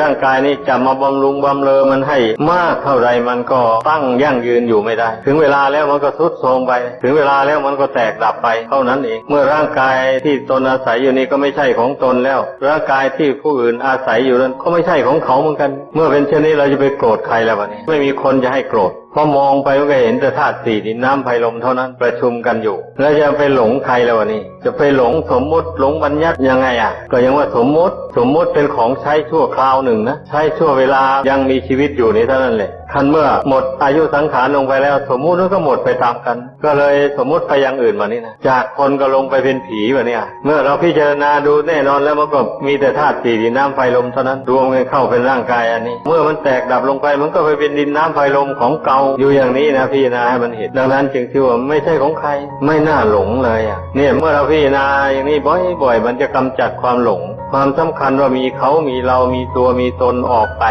ร่างกายนี้จะมาบำรุงบำเรอมันให้มากเท่าไรมันก็ตั้งยั่งยืนอยู่ไม่ได้ ถึงเวลาแล้วมันก็ทรุดโทรมไป ถึงเวลาแล้วมันก็แตกดับไปเท่านั้นเอง เมื่อร่างกายที่ตนอาศัยอยู่นี้ก็ไม่ใช่ของตนแล้ว ร่างกายที่ผู้อื่นอาศัยอยู่นั้นก็ไม่ใช่ของเขาเหมือนกัน เมื่อเป็นเช่นนี้เราจะไปโกรธใครแล้ววันนี้ไม่มีคนจะให้โกรธ พอมองไปก็เห็นแต่ธาตุสี่ดินน้ำไฟลมเท่านั้นประชุมกันอยู่ แล้วจะไปหลงใครแล้ววะนี่จะไปหลงสมมุติหลงบัญญัติยังไงอะ ก็ยังว่าสมมุติ สมมุติเป็นของใช้ชั่วคราวหนึ่งนะใช้ชั่วเวลายังมีชีวิตอยู่นี่เท่านั้นเลย คันเมื่อหมดอายุสังขารลงไปแล้ว สมมุติมันก็หมดไปตามกัน ก็เลยสมมุติไปอย่างอื่นมานี่นะจากคนก็ลงไปเป็นผีวะเนี่ย เมื่อเราพิจารณาดูแน่นอนแล้วมันก็มีแต่ธาตุสี่ดินน้ำไฟลมเท่านั้นรวมกันเข้าเป็นร่างกายอันนี้ เมื่อมันแตกดับลงไปมันก็ไปเป็นดินน้ำไฟลมของเก่าอยู่อย่างนี้นะพี่นาให้มันเห็นดังนั้นจึงชื่อว่าไม่ใช่ของใครไม่น่าหลงเลยอะเนี่ยเมื่อเราพิจารณาอย่างนี้บ่อยๆมันจะกำจัดความหลง ความสำคัญว่ามีเขามีเรามีตัวมีตนออกไป